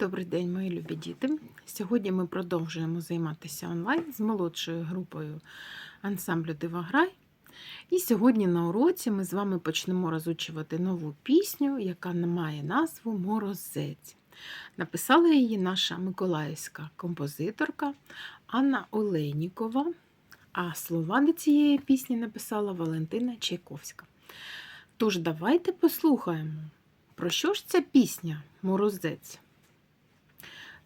Добрий день, мої любі діти. Сьогодні ми продовжуємо займатися онлайн з молодшою групою ансамблю Диваграй. І сьогодні на уроці ми з вами почнемо розучувати нову пісню, яка має назву Морозець. Написала її наша миколаївська композиторка Анна Олейнікова, а слова до цієї пісні написала Валентина Чайковська. Тож давайте послухаємо, про що ж ця пісня Морозець.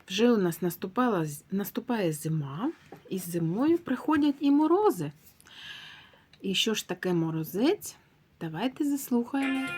Вже у нас наступала, наступає зима, і з зимою приходять і морози. І що ж таке морозець? Давайте заслухаємо.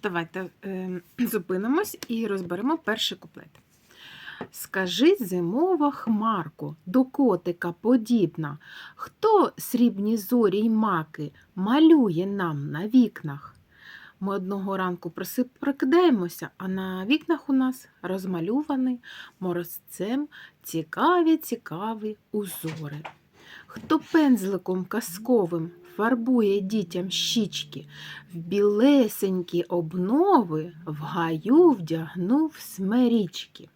Тож давайте е, зупинимось і розберемо перший куплет. Скажи, зимова хмарко, до котика подібна, хто срібні зорі й маки малює нам на вікнах? Ми одного ранку прокидаємося, а на вікнах у нас розмальований морозцем цікаві цікаві узори. Хто пензликом казковим фарбує дітям щічки, в білесенькі обнови в гаю вдягнув смерічки.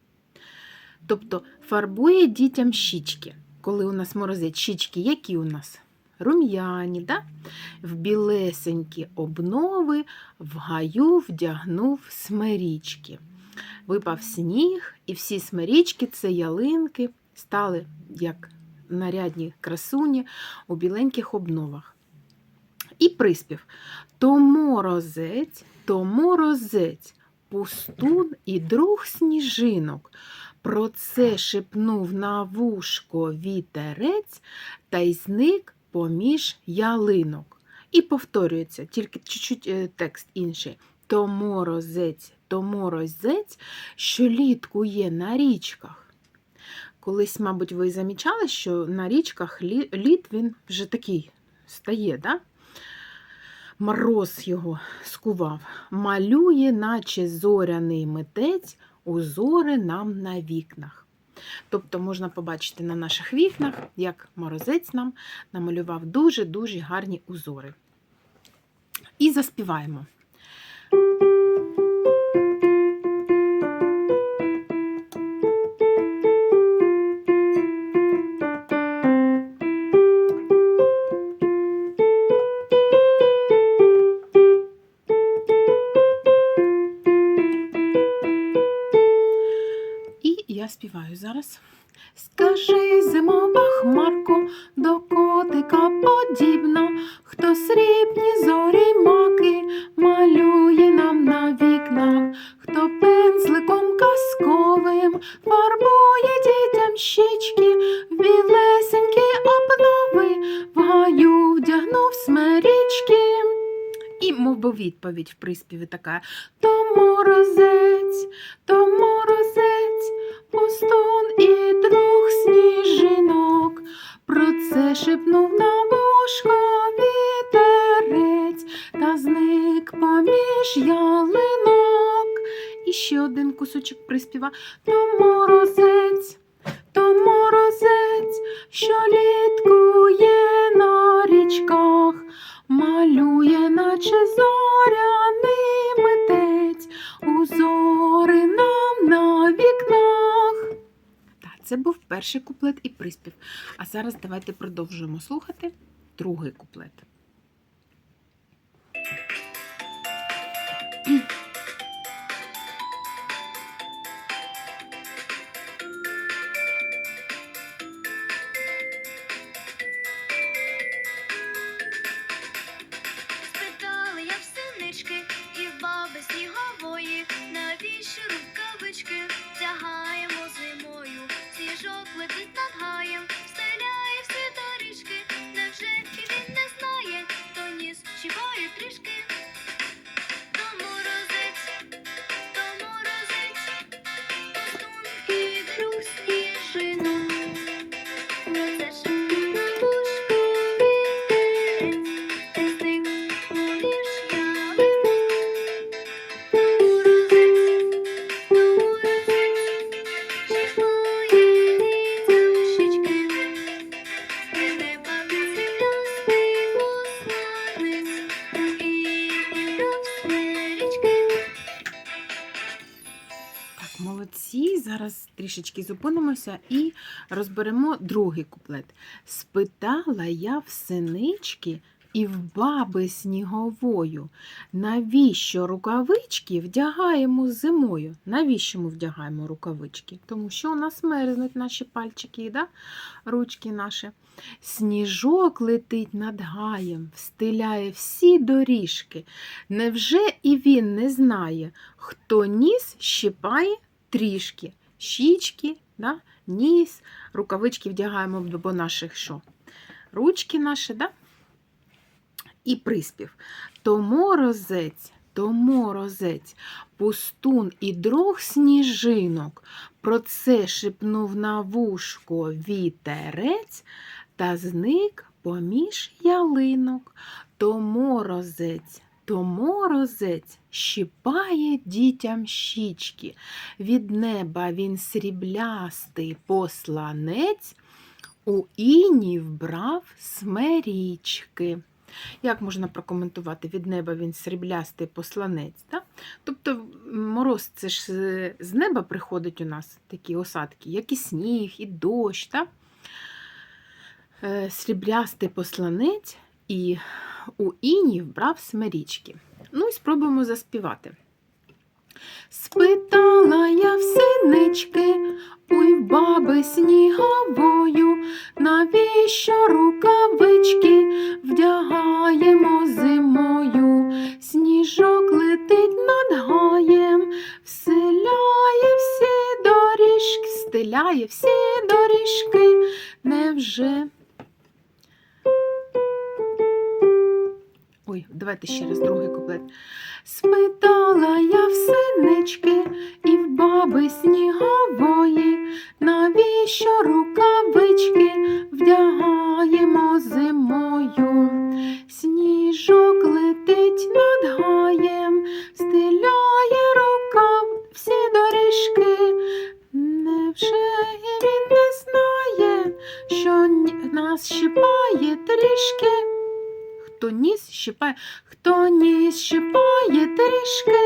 Тобто фарбує дітям щічки. Коли у нас морозить щічки, які у нас? Рум'яні, да? в білесенькі обнови в гаю вдягнув смерічки. Випав сніг, і всі смерічки це ялинки, стали як нарядні красуні у біленьких обновах. І приспів то морозець, то морозець, пустун і друг сніжинок. Про це шепнув на вушко вітерець та й зник поміж ялинок. І повторюється, тільки чуть-чуть е, текст інший. То морозець, то морозець, що літкує на річках. Колись, мабуть, ви замічали, що на річках лі- лід він вже такий стає, да? Мороз його скував, малює, наче зоряний митець, узори нам на вікнах. Тобто можна побачити на наших вікнах, як морозець нам намалював дуже-дуже гарні узори. І заспіваємо. І співаю зараз. Скажи, зимова хмарко, до котика подібна, хто срібні зорі маки малює нам на вікнах, хто пензликом казковим фарбує дітям щічки, Би відповідь в приспіві така: то морозець, то морозець, пустун і друг сніжинок. Про це шепнув на вушко вітерець та зник поміж ялинок. І ще один кусочок приспіва то морозець, то морозець, що літкує на річках, малює, наче зоряний митець, узори нам на вікнах. Це був перший куплет і приспів. А зараз давайте продовжуємо слухати другий куплет. Вдягаємо трішечки зупинимося і розберемо другий куплет. Спитала я в синички і в баби сніговою, навіщо рукавички вдягаємо зимою? Навіщо ми вдягаємо рукавички? Тому що у нас мерзнуть наші пальчики, да? ручки наші. Сніжок летить над гаєм, встиляє всі доріжки. Невже і він не знає, хто ніс щипає трішки? Щічки, да? ніс, рукавички вдягаємо до наших що? Ручки наші, да? І приспів. То морозець, то морозець, пустун і друг сніжинок. Про це шепнув на вушко вітерець та зник поміж ялинок. То морозець, то морозець щипає дітям щічки. Від неба він сріблястий посланець, у іні вбрав смерічки. Як можна прокоментувати? Від неба він сріблястий посланець. Да? Тобто мороз це ж з- з неба приходить у нас такі осадки, як і сніг, і дощ. Да? Е, Сріблястий посланець і у іні вбрав смерічки. Ну і спробуємо заспівати. Спитала я в синички, в баби сніговою, навіщо рукавички вдягаємо зимою, сніжок летить над гаєм, вселяє всі доріжки, стеляє всі доріжки, невже. Ой, давайте ще раз другий куплет. Спитала я в синички і в баби снігової, навіщо рукавички вдягаємо зимою. Сніжок летить над гаєм, стиляє щипає, хто ніс щипає трішки.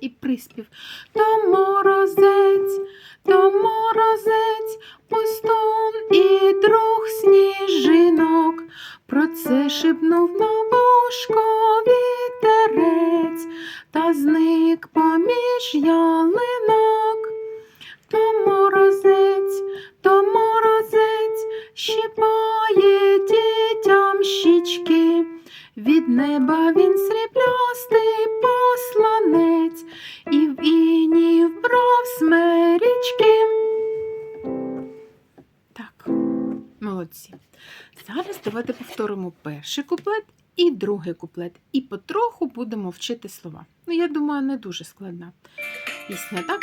І приспів. То морозець, то морозець, пустун і друг сніжинок. Про це шепнув на вушко вітерець, та зник поміж ялинок. То морозець, то морозець, щипає дітям щічки. Від неба він сріблястий посланець, і в іні вбрав смерічки. Так, молодці. Зараз давайте повторимо перший куплет і другий куплет. І потроху будемо вчити слова. Ну, я думаю, не дуже складна пісня, так?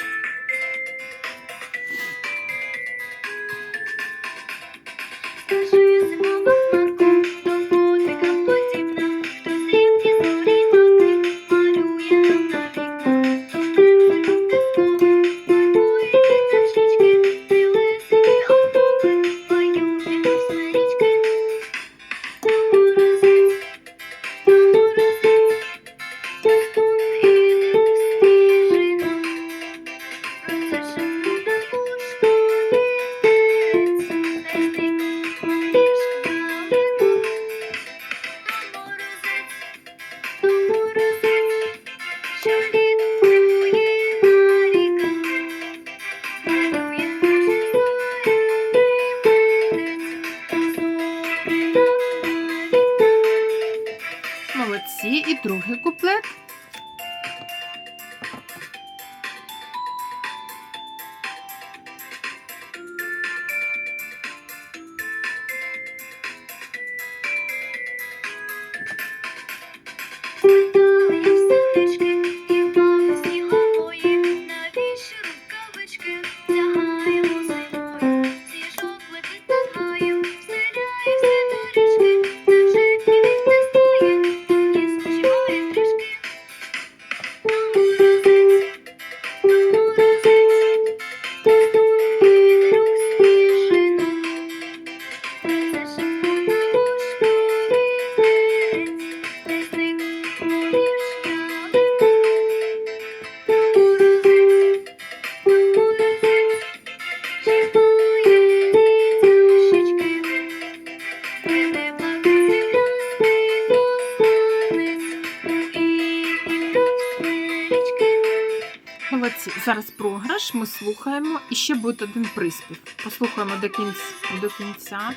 Молодці. Зараз програш, ми слухаємо. І ще буде один приспів. Послухаємо до кінця. До кінця.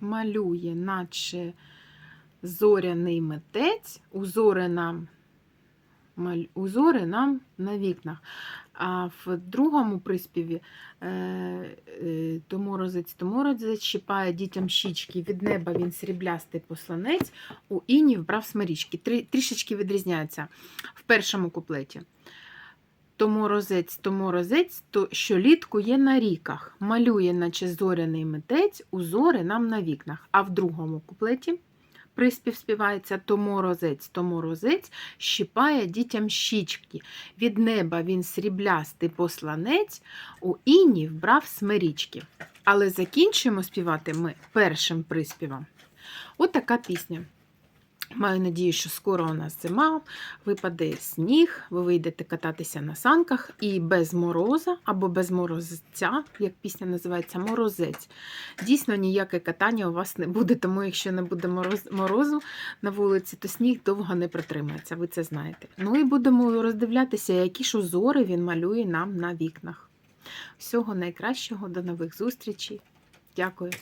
Малює, наче зоряний митець, узори нам, узори нам на вікнах. А в другому приспіві е, е, то морозець, то щипає дітям щічки, від неба він сріблястий посланець, у іні вбрав смирічки. Трішечки відрізняються в першому куплеті. То морозець, то морозець, то що літку є на ріках, малює, наче зоряний митець, узори нам на вікнах. А в другому куплеті приспів співається то морозець, то морозець, щипає дітям щічки. Від неба він сріблястий посланець, у іні вбрав смирічки. Але закінчуємо співати ми першим приспівом. От така пісня. Маю надію, що скоро у нас зима, випаде сніг, ви вийдете кататися на санках і без мороза або без морозця, як пісня називається, морозець. Дійсно, ніяке катання у вас не буде, тому якщо не буде мороз, морозу на вулиці, то сніг довго не протримається, ви це знаєте. Ну і будемо роздивлятися, які ж узори він малює нам на вікнах. Всього найкращого, до нових зустрічей. Дякую.